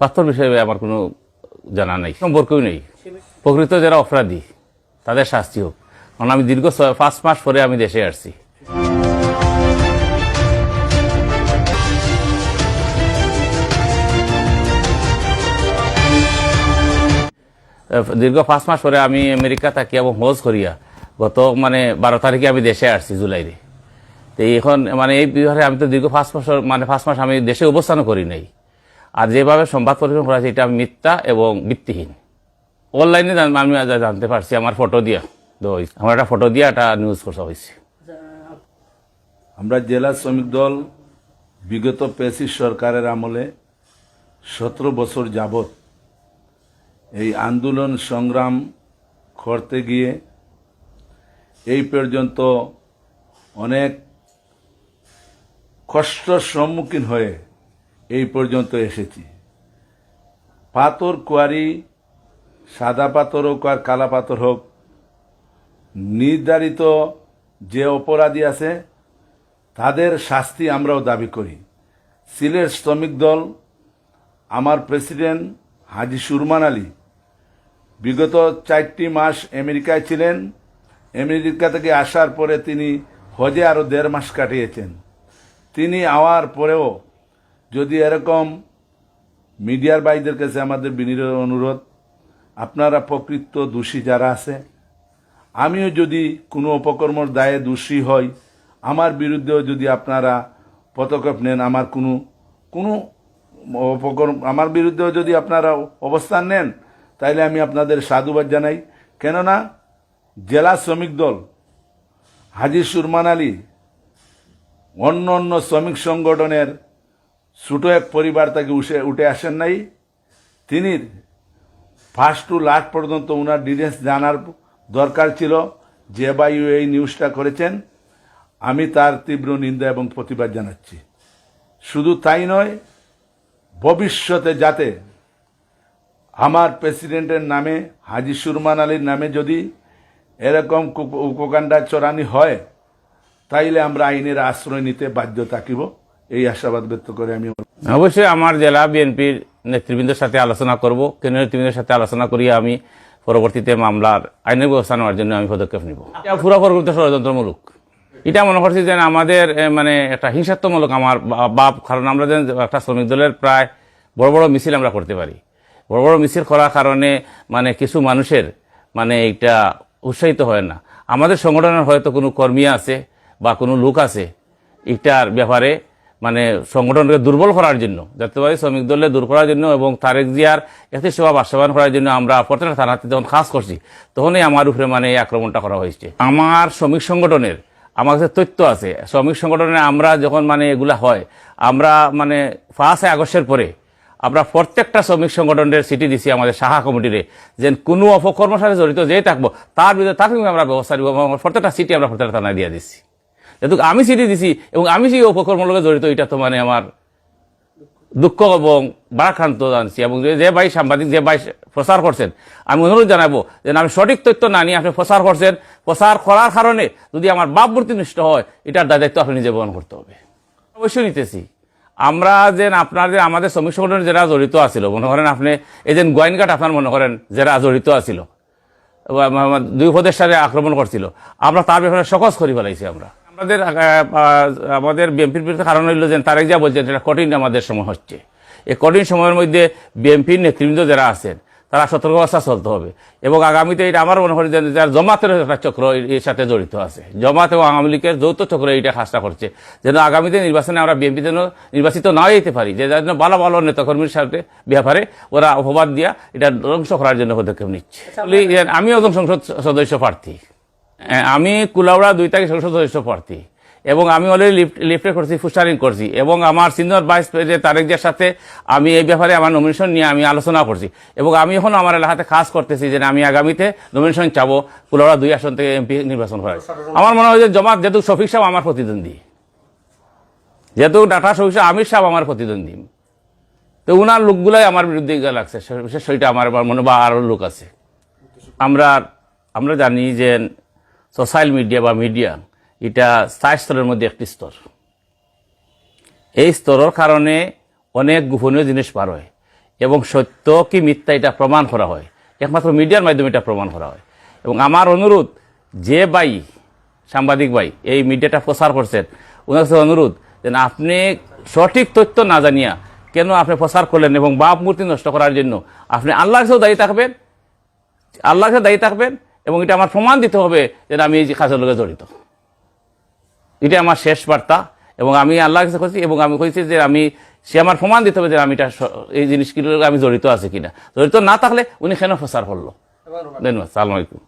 পাথর বিষয়ে আমার কোনো জানা নেই, সম্পর্কই নেই। প্রকৃত যারা অপরাধী, তাদের শাস্তি হোক। কারণ আমি দীর্ঘ পাঁচ মাস পরে আমি দেশে আসছি। দীর্ঘ পাঁচ মাস পরে আমি আমেরিকা থাকি এবং হজ করিয়া গত মানে বারো তারিখে আমি দেশে আসছি জুলাইরে তো এখন মানে এই বিহারে আমি তো দীর্ঘ পাঁচ মাস মানে পাঁচ মাস আমি দেশে অবস্থানও করি নাই। আর যেভাবে সংবাদ পরিবেশন করা হয়েছে এটা মিথ্যা এবং ভিত্তিহীন। অনলাইনে আমি জানতে পারছি, আমার ফটো দিয়া। দেওয়া আমার একটা ফটো দিয়া একটা নিউজ করা হয়েছে আমরা জেলা শ্রমিক দল বিগত পেসি সরকারের আমলে সতেরো বছর যাবৎ এই আন্দোলন সংগ্রাম করতে গিয়ে এই পর্যন্ত অনেক কষ্টর সম্মুখীন হয়ে এই পর্যন্ত এসেছি। পাথর কোয়ারি, সাদা পাথর হোক আর কালা পাথর হোক, নির্ধারিত যে অপরাধী আছে, তাদের শাস্তি আমরাও দাবি করি। সিলেট শ্রমিক দল, আমার প্রেসিডেন্ট হাজি সুরমান আলী, বিগত চারটি মাস আমেরিকায় ছিলেন। আমেরিকা থেকে আসার পরে তিনি হজে আরও দেড় মাস কাটিয়েছেন। তিনি আওয়ার পরেও যদি এরকম মিডিয়ার ভাইদের কাছে আমাদের বিনীত অনুরোধ, আপনারা প্রকৃত দোষী যারা আছে, আমিও যদি কোনো অপকর্মর দায়ে দোষী হই, আমার বিরুদ্ধেও যদি আপনারা পদক্ষেপ নেন, আমার কোনো কোনো অপকর্ম, আমার বিরুদ্ধেও যদি আপনারা অবস্থান নেন, তাইলে আমি আপনাদের সাধুবাদ জানাই। কেননা জেলা শ্রমিক দল, হাজি সুরমান আলী, অন্য অন্য শ্রমিক সংগঠনের ছোট এক পরিবার তাকে উঠে উঠে আসেন নাই। তিনি ফার্স্ট টু লাস্ট পর্যন্ত ওনার ডিটেলস জানার দরকার ছিল যে বায়ু এই নিউজটা করেছেন। আমি তার তীব্র নিন্দা এবং প্রতিবাদ জানাচ্ছি। শুধু তাই নয়, ভবিষ্যতে যাতে আমার প্রেসিডেন্টের নামে, হাজি সুরমান আলীর নামে যদি এরকম উপকাণ্ডা চড়ানি হয়, তাইলে আমরা আইনের আশ্রয় নিতে বাধ্য থাকিব। এই আশাবাদ ব্যক্ত করে আমি অবশ্যই আমার জেলা বিএনপির নেতৃবৃন্দের সাথে আলোচনা করব। কেন্দ্রীয় নেতৃবৃন্দের সাথে আলোচনা করিয়ে আমি পরবর্তীতে মামলার আইনের ব্যবস্থা নেওয়ার জন্য আমি পদক্ষেপ নিব। এটা পুরো পরবর্তী ষড়যন্ত্রমূলক। এটা মনে করছি যে আমাদের মানে একটা হিংসাত্মমূলক আমার বাপ, কারণ আমরা যেন একটা শ্রমিক দলের প্রায় বড় বড় মিছিল আমরা করতে পারি। বড় বড় মিছিল করার কারণে মানে কিছু মানুষের মানে এটা উৎসাহিত হয় না। আমাদের সংগঠনের হয়তো কোনো কর্মী আছে বা কোনো লোক আছে এটার ব্যাপারে সংগঠনকে দুর্বল করার জন্য জাতীয়বাদী শ্রমিক দলের দূর করার জন্য এবং তারেক জিয়ার একটি সেবা বাস্তবায়ন করার জন্য আমরা প্রত্যেকটা থানাতে যখন কাজ করছি, তখনই আমার উপরে মানে এই আক্রমণটা করা হয়েছে। আমার শ্রমিক সংগঠনের, আমার কাছে তথ্য আছে, শ্রমিক সংগঠনে আমরা যখন মানে এগুলা হয়, আমরা মানে ফার্স্ট আগস্টের পরে আমরা প্রত্যেকটা শ্রমিক সংগঠনের সিটি দিছি আমাদের শাখা কমিটিরে যে কোনো অপকর্মের সাথে জড়িত যেই থাকব, তার বিরুদ্ধে তার আমরা ব্যবস্থা নিব প্রত্যেকটা সিটি আমরা প্রত্যেকটা থানায় দিয়ে দিচ্ছি। যেহেতু আমি সিটি দিছি এবং আমি সেই উপকর্মের লগে জড়িত, এটা তো মানে আমার দুঃখ এবং বারাক্রান্ত জানছি। এবং যে- ভাই সাংবাদিক, যে ভাই প্রচার করছেন, আমি অনুরোধ জানাব যে আমি সঠিক তথ্য না নিয়ে আপনি প্রচার করছেন। প্রচার করার কারণে যদি আমার বাপ মূর্তি নষ্ট হয়, এটার দায়িত্ব আপনি নিজে বহন করতে হবে। অবশ্যই নিতেছি। আমরা যে আপনার যে আমাদের শ্রমিক সংগঠনের যারা জড়িত আছিল, মনে করেন আপনি এই যে গোয়েনঘাট আপনার মনে করেন যারা জড়িত আছিল দুই উপদেষ্টারে আক্রমণ করছিল, আমরা তার ব্যাপারে সকস করে ফেলাইছি আমরা। আমাদের আমাদের বিএনপির বিরুদ্ধে কারণ হইল যে তারেক যা বলছেন এটা কঠিন আমাদের সময় হচ্ছে। এই কঠিন সময়ের মধ্যে বিএনপির নেতৃবৃন্দ যারা আছেন তারা সতর্ক অবস্থা চলতে হবে। এবং আগামীতে এটা আমার মনে হয় যে যার জমাতের একটা চক্র এর- সাথে জড়িত আছে জমাত এবং আওয়ামী লীগের যৌথ চক্র এইটা কাজটা করছে যেন আগামীতে নির্বাচনে আমরা বিএনপি যেন নির্বাচিত না যেতে পারি যে যার জন্য ভালো ভালো নেতাকর্মীর সাথে ব্যাপারে ওরা অপবাদ দিয়া এটা ধ্বংস করার জন্য পদক্ষেপ নিচ্ছে। বলি, যে আমি একজন সংসদ সদস্য প্রার্থী। আমি কুলাউড়া দুই তারিখ সংসদ সদস্য প্রার্থী। এবং আমি অলরেডি লিফট করছি ফুস্টারিং করছি। এবং আমার সিনিয়র ভাইস প্রেসিডেন্ট তারেকদের সাথে আমি এই ব্যাপারে আমার নমিনেশন নিয়ে আমি আলোচনা করছি। এবং আমি এখন আমার এলাকাতে কাজ করতেছি যে আমি আগামীতে নমিনেশন চাবো কুলাউড়া দুই আসন থেকে এমপি নির্বাচন করার। আমার মনে হয় যে জমাত যেহেতু শফিক সাহেব আমার প্রতিদ্বন্দ্বী। যেহেতু ডাটা শফিক সাহেব, আমির সাহেব আমার প্রতিদ্বন্দ্বী। তো উনার লোকগুলাই আমার বিরুদ্ধে লাগছে। বিশেষ সেটা আমার মনে বা আরও লোক আছে। আমরা আমরা জানি যে সোশ্যাল মিডিয়া বা মিডিয়া, এটা চার স্তরের মধ্যে একটি স্তর। এই স্তরের কারণে অনেক গোপনীয় জিনিস পার হয় এবং সত্য কি মিথ্যা এটা প্রমাণ করা হয়। একমাত্র মিডিয়ার মাধ্যমে এটা প্রমাণ করা হয়। এবং আমার অনুরোধ, যে ভাই, সাংবাদিক ভাই, এই মিডিয়াটা প্রচার করছেন, ওনার কাছে অনুরোধ যেন আপনি সঠিক তথ্য না জানিয়া কেন আপনি প্রচার করলেন এবং বাপ মূর্তি নষ্ট করার জন্য আপনি আল্লাহর কাছেও দায়ী থাকবেন? আল্লাহর কাছে দায়ী থাকবেন? এবং এটা আমার প্রমাণ দিতে হবে যে আমি এই কাজের লোকে জড়িত। এটা আমার শেষ বার্তা এবং আমি আল্লাহ কাছে করছি এবং আমি কইছি যে আমি সে আমার প্রমাণ দিতে হবে যে আমি এটা এই জিনিসগুলোর আমি জড়িত আছে কিনা। জড়িত না থাকলে উনি কেন প্রচার করল? ধন্যবাদ সালাম আলাইকুম।